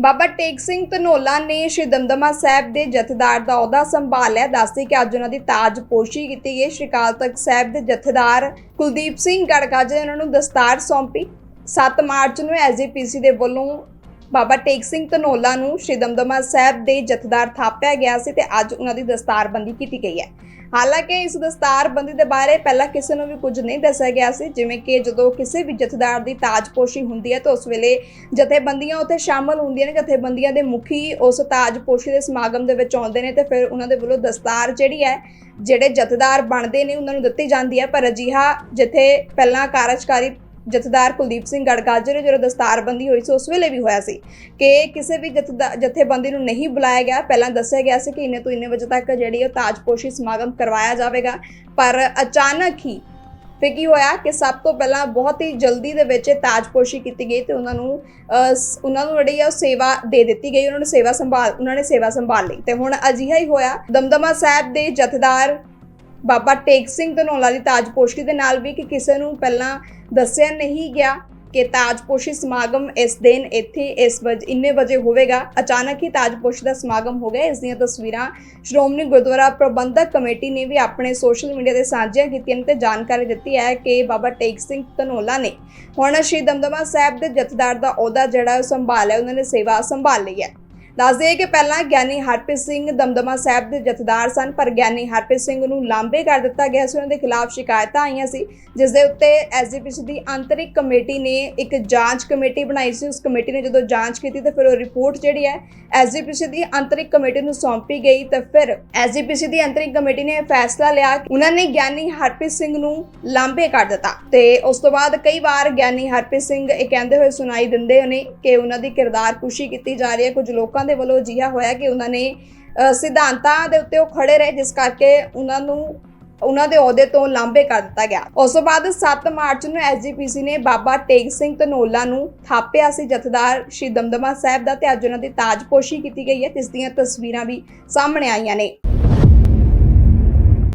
ਬਾਬਾ ਟੇਕ ਸਿੰਘ ਧਨੋਲਾ ਨੇ ਸ਼੍ਰੀ ਦਮਦਮਾ ਸਾਹਿਬ ਦੇ ਜਥੇਦਾਰ ਦਾ ਅਹੁਦਾ ਸੰਭਾਲਿਆ ਦੱਸਦੇ ਕਿ ਅੱਜ ਉਹਨਾਂ ਦੀ ਤਾਜਪੋਸ਼ੀ ਕੀਤੀ ਗਈ। ਸ਼੍ਰੀ ਅਕਾਲ ਤਖਤ ਸਾਹਿਬ ਦੇ ਜਥੇਦਾਰ ਕੁਲਦੀਪ ਸਿੰਘ ਗੜਗਾਜੇ ਨੇ ਉਹਨਾਂ ਨੂੰ ਦਸਤਾਰ ਸੌਂਪੀ। 7 ਮਾਰਚ ਨੂੰ ਐਸਜੀਪੀਸੀ ਦੇ ਵੱਲੋਂ ਬਾਬਾ ਟੇਕ ਸਿੰਘ ਧਨੋਲਾ ਨੂੰ ਸ਼੍ਰੀ ਦਮਦਮਾ ਸਾਹਿਬ ਦੇ ਜਥੇਦਾਰ ਥਾਪਿਆ ਗਿਆ ਸੀ ਤੇ ਅੱਜ ਉਹਨਾਂ ਦੀ ਦਸਤਾਰਬੰਦੀ ਕੀਤੀ ਗਈ ਹੈ। ਹਾਲਾਂਕਿ ਇਸ ਦਸਤਾਰਬੰਦੀ ਦੇ ਬਾਰੇ ਪਹਿਲਾਂ ਕਿਸੇ ਨੂੰ ਵੀ ਕੁਝ ਨਹੀਂ ਦੱਸਿਆ ਗਿਆ ਸੀ, ਜਿਵੇਂ ਕਿ ਜਦੋਂ ਕਿਸੇ ਵੀ ਜਥੇਦਾਰ ਦੀ ਤਾਜਪੋਸ਼ੀ ਹੁੰਦੀ ਹੈ ਤਾਂ ਉਸ ਵੇਲੇ ਜਥੇਬੰਦੀਆਂ ਉੱਥੇ ਸ਼ਾਮਲ ਹੁੰਦੀਆਂ ਨੇ, ਜਥੇਬੰਦੀਆਂ ਦੇ ਮੁਖੀ ਉਸ ਤਾਜਪੋਸ਼ੀ ਦੇ ਸਮਾਗਮ ਦੇ ਵਿੱਚ ਆਉਂਦੇ ਨੇ ਤੇ ਫਿਰ ਉਹਨਾਂ ਦੇ ਵੱਲੋਂ ਦਸਤਾਰ ਜਿਹੜੀ ਹੈ, ਜਿਹੜੇ ਜਥੇਦਾਰ ਬਣਦੇ ਨੇ ਉਹਨਾਂ ਨੂੰ ਦਿੱਤੀ ਜਾਂਦੀ ਹੈ। ਪਰ ਅਜਿਹਾ ਜਿੱਥੇ ਪਹਿਲਾਂ ਕਾਰਜਕਾਰੀ ਜਥੇਦਾਰ ਕੁਲਦੀਪ ਸਿੰਘ ਗੜਗਾਜਰ ਨੇ ਜਦੋਂ ਦਸਤਾਰਬੰਦੀ ਹੋਈ ਸੀ, ਉਸ ਵੇਲੇ ਵੀ ਹੋਇਆ ਸੀ ਕਿ ਕਿਸੇ ਵੀ ਜਥੇਦਾ- ਜਥੇਬੰਦੀ ਨੂੰ ਨਹੀਂ ਬੁਲਾਇਆ ਗਿਆ। ਪਹਿਲਾਂ ਦੱਸਿਆ ਗਿਆ ਸੀ ਕਿ ਇੰਨੇ ਤੋਂ ਇੰਨੇ ਵਜੇ ਤੱਕ ਜਿਹੜੀ ਉਹ ਤਾਜਪੋਸ਼ੀ ਸਮਾਗਮ ਕਰਵਾਇਆ ਜਾਵੇਗਾ। ਪਰ ਅਚਾਨਕ ਹੀ ਫਿਰ ਕੀ ਹੋਇਆ ਕਿ ਸਭ ਤੋਂ ਪਹਿਲਾਂ ਬਹੁਤ ਹੀ ਜਲਦੀ ਦੇ ਵਿੱਚ ਤਾਜਪੋਸ਼ੀ ਕੀਤੀ ਗਈ ਤੇ ਉਹਨਾਂ ਨੂੰ ਉਹਨਾਂ ਨੂੰ ਜਿਹੜੀ ਆ ਉਹ ਸੇਵਾ ਦੇ ਦਿੱਤੀ ਗਈ। ਉਹਨਾਂ ਨੂੰ ਸੇਵਾ ਸੰਭਾਲ, ਉਹਨਾਂ ਨੇ ਸੇਵਾ ਸੰਭਾਲ ਲਈ। ਤੇ ਹੁਣ ਅਜਿਹਾ ਹੀ ਹੋਇਆ। ਦਮਦਮਾ ਸਾਹਿਬ ਦੇ ਜਥੇਦਾਰ ਬਾਬਾ ਟੇਕ ਸਿੰਘ ਧਨੌਲਾ ਦੀ ਤਾਜਪੋਸ਼ੀ ਦੇ ਨਾਲ ਵੀ ਕਿ ਕਿਸੇ ਨੂੰ ਪਹਿਲਾਂ ਦੱਸਿਆ ਨਹੀਂ ਗਿਆ ਕਿ ਤਾਜਪੋਸ਼ੀ ਸਮਾਗਮ ਇਸ ਦਿਨ ਇੱਥੇ ਇਸ ਵਜ, ਇੰਨੇ ਵਜੇ ਹੋਵੇਗਾ। ਅਚਾਨਕ ਹੀ ਤਾਜਪੋਸ਼ੀ ਦਾ ਸਮਾਗਮ ਹੋ ਗਿਆ। ਇਸ ਦੀਆਂ ਤਸਵੀਰਾਂ ਸ਼੍ਰੋਮਣੀ ਗੁਰਦੁਆਰਾ ਪ੍ਰਬੰਧਕ ਕਮੇਟੀ ਨੇ ਵੀ ਆਪਣੇ ਸੋਸ਼ਲ ਮੀਡੀਆ ਤੇ ਸਾਂਝੀਆਂ ਕੀਤੀਆਂ ਨੇ ਤੇ ਜਾਣਕਾਰੀ ਦਿੱਤੀ ਹੈ ਕਿ ਬਾਬਾ ਟੇਕ ਸਿੰਘ ਧਨੋਲਾ ਨੇ ਹੁਣ ਸ਼੍ਰੀ ਦਮਦਮਾ ਸਾਹਿਬ ਦੇ ਜਥੇਦਾਰ ਦਾ ਅਹੁਦਾ ਜਿਹੜਾ ਉਹ ਸੰਭਾਲਿਆ, ਉਹਨਾਂ ਨੇ ਸੇਵਾ ਸੰਭਾਲ ਲਈ ਹੈ। ਦੱਸਦੇ ਹੈ ਕਿ ਪਹਿਲਾਂ ਗਿਆਨੀ ਹਰਪ੍ਰੀਤ ਸਿੰਘ ਦਮਦਮਾ ਸਾਹਿਬ ਦੇ ਜਥੇਦਾਰ ਸਨ, ਪਰ ਗਿਆਨੀ ਹਰਪ੍ਰੀਤ ਸਿੰਘ ਨੂੰ ਲਾਂਬੇ ਕਰ ਦਿੱਤਾ ਗਿਆ ਸੀ। ਉਹਨਾਂ ਦੇ ਖਿਲਾਫ ਸ਼ਿਕਾਇਤਾਂ ਆਈਆਂ ਸੀ, ਜਿਸ ਦੇ ਉੱਤੇ ਐਸਜੀਪੀਸੀ ਦੀ ਆਂਤਰਿਕ ਕਮੇਟੀ ਨੇ ਇੱਕ ਜਾਂਚ ਕਮੇਟੀ ਬਣਾਈ ਸੀ। ਉਸ ਕਮੇਟੀ ਨੇ ਜਦੋਂ ਜਾਂਚ ਕੀਤੀ ਤਾਂ ਫਿਰ ਉਹ ਰਿਪੋਰਟ ਜਿਹੜੀ ਹੈ ਐਸਜੀਪੀਸੀ ਦੀ ਆਂਤਰਿਕ ਕਮੇਟੀ ਨੂੰ ਸੌਂਪੀ ਗਈ ਤਾਂ ਫਿਰ ਐਸਜੀਪੀਸੀ ਦੀ ਆਂਤਰਿਕ ਕਮੇਟੀ ਨੇ ਫੈਸਲਾ ਲਿਆ ਕਿ ਉਹਨਾਂ ਨੇ ਗਿਆਨੀ ਹਰਪ੍ਰੀਤ ਸਿੰਘ ਨੂੰ ਲਾਂਬੇ ਕਰ ਦਿੱਤਾ। ਤੇ ਉਸ ਤੋਂ ਬਾਅਦ ਕਈ ਵਾਰ ਗਿਆਨੀ ਹਰਪ੍ਰੀਤ ਸਿੰਘ ਇਹ ਕਹਿੰਦੇ ਹੋਏ ਸੁਣਾਈ ਦਿੰਦੇ ਨੇ ਕਿ ਉਹਨਾਂ ਦੀ ਕਿਰਦਾਰ ਕੁਸ਼ੀ ਕੀਤੀ ਜਾ ਰਹੀ ਹੈ। ਕੁਝ ਲੋਕਾਂ ਦੇ ਵੱਲੋਂ ਅਜਿਹਾ ਹੋਇਆ ਕਿ ਉਹਨਾਂ ਨੇ ਸਿਧਾਂਤਾਂ ਦੇ ਉੱਤੇ ਉਹ ਖੜੇ ਰਹੇ, ਜਿਸ ਕਰਕੇ ਉਹਨਾਂ ਨੂੰ, ਉਹਨਾਂ ਦੇ ਅਹੁਦੇ ਤੋਂ ਲਾਂਬੇ ਕਰ ਦਿੱਤਾ ਗਿਆ। ਉਸ ਤੋਂ ਬਾਅਦ 7 ਮਾਰਚ ਨੂੰ ਐਸਜੀਪੀਸੀ ਨੇ ਬਾਬਾ ਟੇਕ ਸਿੰਘ ਧਨੋਲਾ ਨੂੰ ਥਾਪਿਆ ਸੀ ਜਥੇਦਾਰ ਸ਼੍ਰੀ ਦਮਦਮਾ ਸਾਹਿਬ ਦਾ ਤੇ ਅੱਜ ਉਹਨਾਂ ਦੀ ਤਾਜਪੋਸ਼ੀ ਕੀਤੀ ਗਈ ਹੈ, ਜਿਸ ਦੀਆਂ ਤਸਵੀਰਾਂ ਵੀ ਸਾਹਮਣੇ ਆਈਆਂ ਨੇ।